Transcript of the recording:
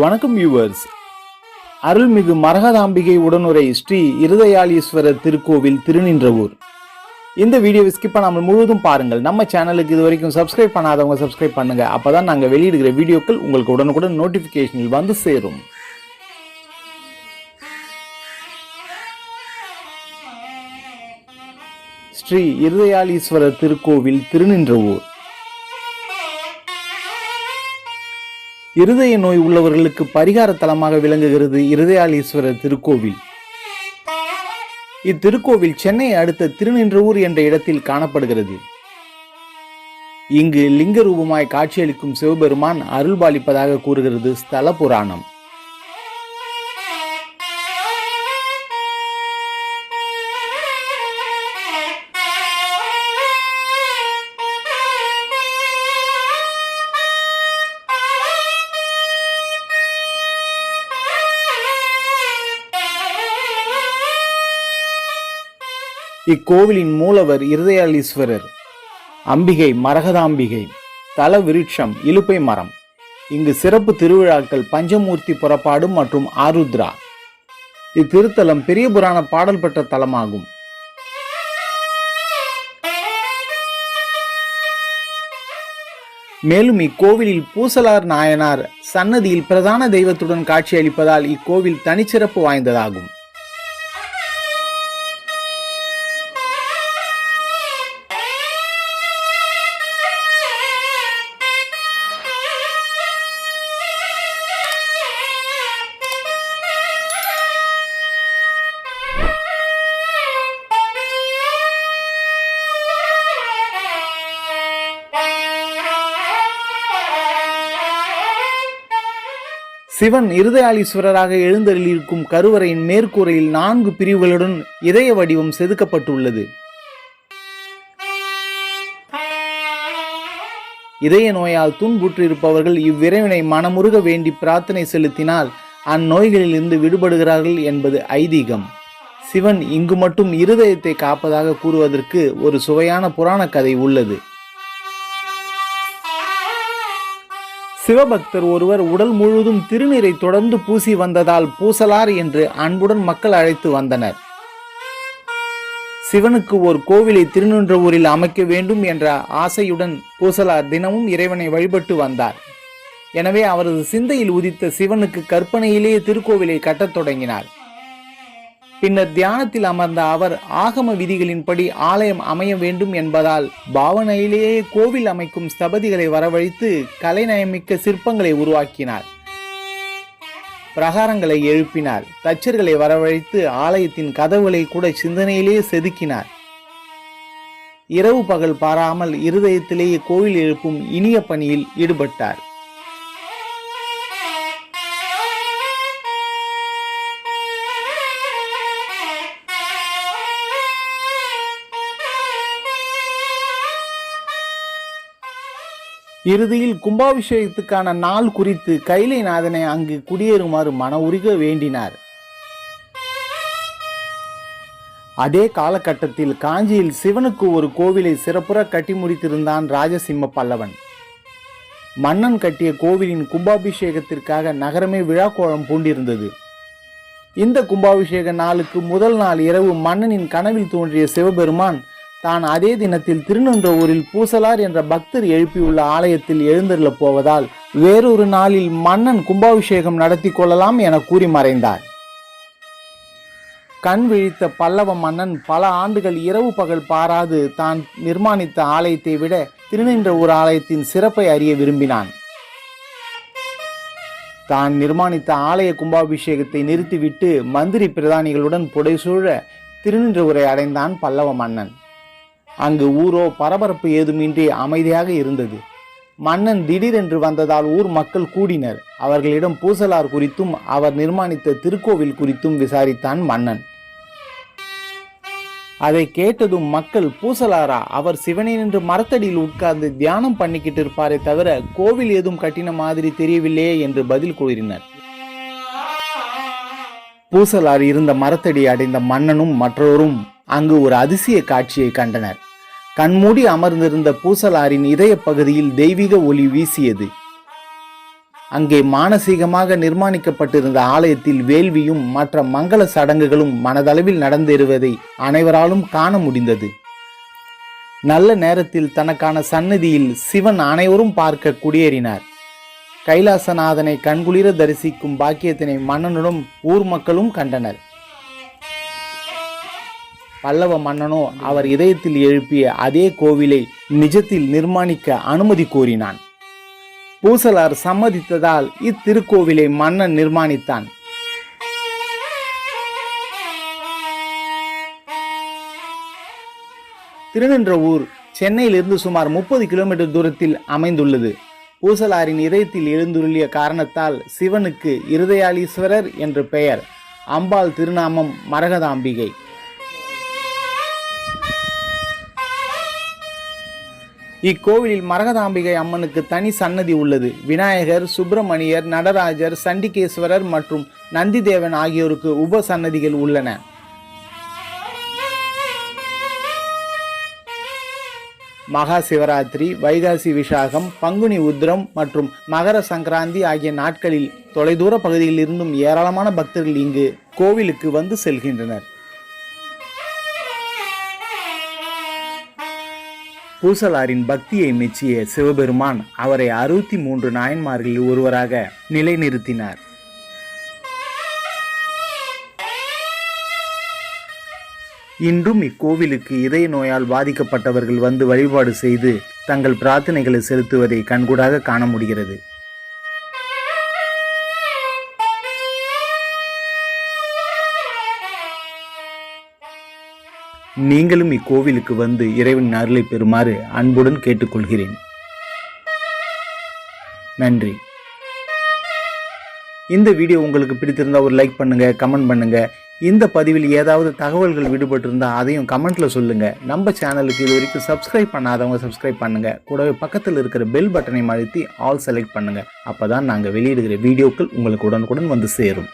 வணக்கம் வியூவர்ஸ் அருள்மிகு மரகதாம்பிகை உடனுரை ஸ்ரீ இருதயாளீஸ்வரர் திருக்கோவில் திருநின்றவூர். இந்த வீடியோவை ஸ்கிப் பண்ணாமல் முழுவதும் பாருங்கள். நம்ம சேனலுக்கு இது வரைக்கும் சப்ஸ்கிரைப் பண்ணாதவங்க சப்ஸ்கிரைப் பண்ணுங்க. அப்பதான் நாங்கள் வெளியிடுகிற வீடியோக்கள் உங்களுக்கு உடனுக்குடன் நோட்டிஃபிகேஷனில் வந்து சேரும். ஸ்ரீ இருதயாளீஸ்வரர் திருக்கோவில் திருநின்றவூர். இருதய நோய் உள்ளவர்களுக்கு பரிகார தலமாக விளங்குகிறது இருதயாளீஸ்வரர் திருக்கோவில். இத்திருக்கோவில் சென்னை அடுத்த திருநின்றவூர் என்ற இடத்தில் காணப்படுகிறது. இங்கு லிங்க ரூபமாய் காட்சியளிக்கும் சிவபெருமான் அருள்பாலிப்பதாக கூறுகிறது ஸ்தல புராணம். இக்கோவிலின் மூலவர் இருதயாளீஸ்வரர். அம்பிகை மரகதாம்பிகை தல விருட்சம் இலுப்பை மரம். இங்கு சிறப்பு திருவிழாக்கள் பஞ்சமூர்த்தி புறப்பாடு மற்றும் ஆருத்ரா. இத்திருத்தலம் பெரிய புராண பாடல் பெற்ற தலமாகும். மேலும் இக்கோவிலில் பூசலார் நாயனார் சன்னதியில் பிரதான தெய்வத்துடன் காட்சியளிப்பதால் இக்கோவில் தனிச்சிறப்பு வாய்ந்ததாகும். சிவன் இருதயாளீஸ்வரராக எழுந்தருளியிருக்கும் கருவறையின் மேற்கூரையில் நான்கு பிரிவுகளுடன் இதய வடிவம் செதுக்கப்பட்டுள்ளது. இதய நோயால் துன்புற்றிருப்பவர்கள் இவ்விரைவினை மனமுருக வேண்டி பிரார்த்தனை செலுத்தினால் அந்நோய்களிலிருந்து விடுபடுகிறார்கள் என்பது ஐதீகம். சிவன் இங்கு மட்டும் இருதயத்தை காப்பதாக கூறுவதற்கு ஒரு சுவையான புராண கதை உள்ளது. சிவபக்தர் ஒருவர் உடல் முழுவதும் திருநீரை தொடர்ந்து பூசி வந்ததால் பூசலார் என்று அன்புடன் மக்கள் அழைத்து வந்தனர். சிவனுக்கு ஒரு கோவிலை திருநின்றவூரில் அமைக்க வேண்டும் என்ற ஆசையுடன் பூசலார் தினமும் இறைவனை வழிபட்டு வந்தார். எனவே அவரது சிந்தையில் உதித்த சிவனுக்கு கற்பனையிலேயே திருக்கோவிலை கட்டத் தொடங்கினார். பின்னர் தியானத்தில் அமர்ந்த அவர் ஆகம விதிகளின்படி ஆலயம் அமைய வேண்டும் என்பதால் பாவனையிலேயே கோவில் அமைக்கும் ஸ்தபதிகளை வரவழைத்து கலைநயமிக்க சிற்பங்களை உருவாக்கினார். பிரகாரங்களை எழுப்பினார். தச்சர்களை வரவழைத்து ஆலயத்தின் கதவுகளை கூட சிந்தனையிலேயே செதுக்கினார். இரவு பகல் பாராமல் இருதயத்திலேயே கோவில் எழுப்பும் இனிய பணியில் ஈடுபட்டார். இறுதியில் கும்பாபிஷேகத்துக்கான நாள் குறித்து கைலைநாதனை அங்கு குடியேறுமாறு மன உருக வேண்டினார். அதே காலகட்டத்தில் காஞ்சியில் சிவனுக்கு ஒரு கோவிலை சிறப்புற கட்டி முடித்திருந்தான் ராஜசிம்ம பல்லவன். மன்னன் கட்டிய கோவிலின் கும்பாபிஷேகத்திற்காக நகரமே விழாக்கோளம் பூண்டிருந்தது. இந்த கும்பாபிஷேக நாளுக்கு முதல் நாள் இரவு மன்னனின் கனவில் தோன்றிய சிவபெருமான் தான் அதே தினத்தில் திருநின்றவூரில் பூசலார் என்ற பக்தர் எழுப்பியுள்ள ஆலயத்தில் எழுந்தருளப் போவதால் வேறொரு நாளில் மன்னன் கும்பாபிஷேகம் நடத்தி கொள்ளலாம் என கூறி மறைந்தார். கண் விழித்த பல்லவ மன்னன் பல ஆண்டுகள் இரவு பகல் பாராது தான் நிர்மாணித்த ஆலயத்தை விட திருநின்றவூர் ஆலயத்தின் சிறப்பை அறிய விரும்பினான். தான் நிர்மாணித்த ஆலய கும்பாபிஷேகத்தை நிறுத்திவிட்டு மந்திரி பிரதானிகளுடன் புடைசூழ திருநின்றவரை அடைந்தான் பல்லவ மன்னன். அங்கு ஊரோ பரபரப்பு ஏதுமின்றி அமைதியாக இருந்தது. மன்னன் திடீரென்று வந்ததால் ஊர் மக்கள் கூடினர். அவர்களிடம் பூசலார் குறித்தும் அவர் நிர்மாணித்த திருக்கோவில் குறித்தும் விசாரித்தான் மன்னன். அதை கேட்டதும் மக்கள் பூசலாரா அவர் சிவனை நின்று மரத்தடியில் உட்கார்ந்து தியானம் பண்ணிக்கிட்டு இருப்பாரே தவிர கோவில் ஏதும் கட்டின மாதிரி தெரியவில்லையே என்று பதில் கூறினர். பூசலார் இருந்த மரத்தடி அடைந்த மன்னனும் மற்றோரும் அங்கு ஒரு அதிசய காட்சியை கண்டனர். கண்மூடி அமர்ந்திருந்த பூசலாரின் இதய பகுதியில் தெய்வீக ஒளி வீசியது. அங்கே மானசீகமாக நிர்மாணிக்கப்பட்டிருந்த ஆலயத்தில் வேள்வியும் மற்ற மங்கள சடங்குகளும் மனதளவில் நடந்தேறுவதை அனைவராலும் காண முடிந்தது. நல்ல நேரத்தில் தனக்கான சந்நிதியில் சிவன் அனைவரும் பார்க்க குடியேறினார். கைலாசநாதனை கண்குளிர தரிசிக்கும் பாக்கியத்தினை மன்னனுடன் ஊர் மக்களும் கண்டனர். பல்லவ மன்னனோ அவர் இதயத்தில் எழுப்பிய அதே கோவிலை நிஜத்தில் நிர்மாணிக்க அனுமதி கோரினான். பூசலார் சம்மதித்ததால் இத்திருக்கோவிலை மன்னன் நிர்மாணித்தான். திருநின்றவூர் சென்னையிலிருந்து சுமார் முப்பது கிலோமீட்டர் தூரத்தில் அமைந்துள்ளது. பூசலாரின் இதயத்தில் எழுந்துருளிய காரணத்தால் சிவனுக்கு இருதயாலீஸ்வரர் என்று பெயர் அம்பாள் திருநாமம் மரகதாம்பிகை. இக்கோவிலில் மரகதாம்பிகை அம்மனுக்கு தனி சன்னதி உள்ளது. விநாயகர் சுப்பிரமணியர் நடராஜர் சண்டிகேஸ்வரர் மற்றும் நந்திதேவன் ஆகியோருக்கு உப சன்னதிகள் உள்ளன. மகா சிவராத்திரி வைகாசி விசாகம் பங்குனி உத்திரம் மற்றும் மகர சங்கராந்தி ஆகிய நாட்களில் தொலைதூர பகுதியில் இருந்தும் ஏராளமான பக்தர்கள் இங்கு கோவிலுக்கு வந்து செல்கின்றனர். பூசலாரின் பக்தியை மெச்சிய சிவபெருமான் அவரை அறுபத்தி மூன்று நாயன்மார்களில் ஒருவராக நிலைநிறுத்தினார். இன்றும் இக்கோவிலுக்கு இதய நோயால் பாதிக்கப்பட்டவர்கள் வந்து வழிபாடு செய்து தங்கள் பிரார்த்தனைகளை செலுத்துவதை கண்கூடாக காண முடிகிறது. நீங்களும் இக்கோவிலுக்கு வந்து இறைவன் அருளை பெறுமாறு அன்புடன் கேட்டுக்கொள்கிறேன். நன்றி. இந்த வீடியோ உங்களுக்கு பிடித்திருந்தால் ஒரு லைக் பண்ணுங்க கமெண்ட் பண்ணுங்க. இந்த பதிவில் ஏதாவது தகவல்கள் விடுபட்டிருந்தால் அதையும் கமெண்ட்ல சொல்லுங்க. நம்ம சேனலுக்கு இது வரைக்கும் சப்ஸ்கிரைப் பண்ணாதவங்க சப்ஸ்கிரைப் பண்ணுங்க. கூடவே பக்கத்தில் இருக்கிற பெல் பட்டனை அழுத்தி ஆல் செலக்ட் பண்ணுங்க. அப்பதான் நாங்கள் வெளியிடுகிற வீடியோக்கள் உங்களுக்கு உடனுக்குடன் வந்து சேரும்.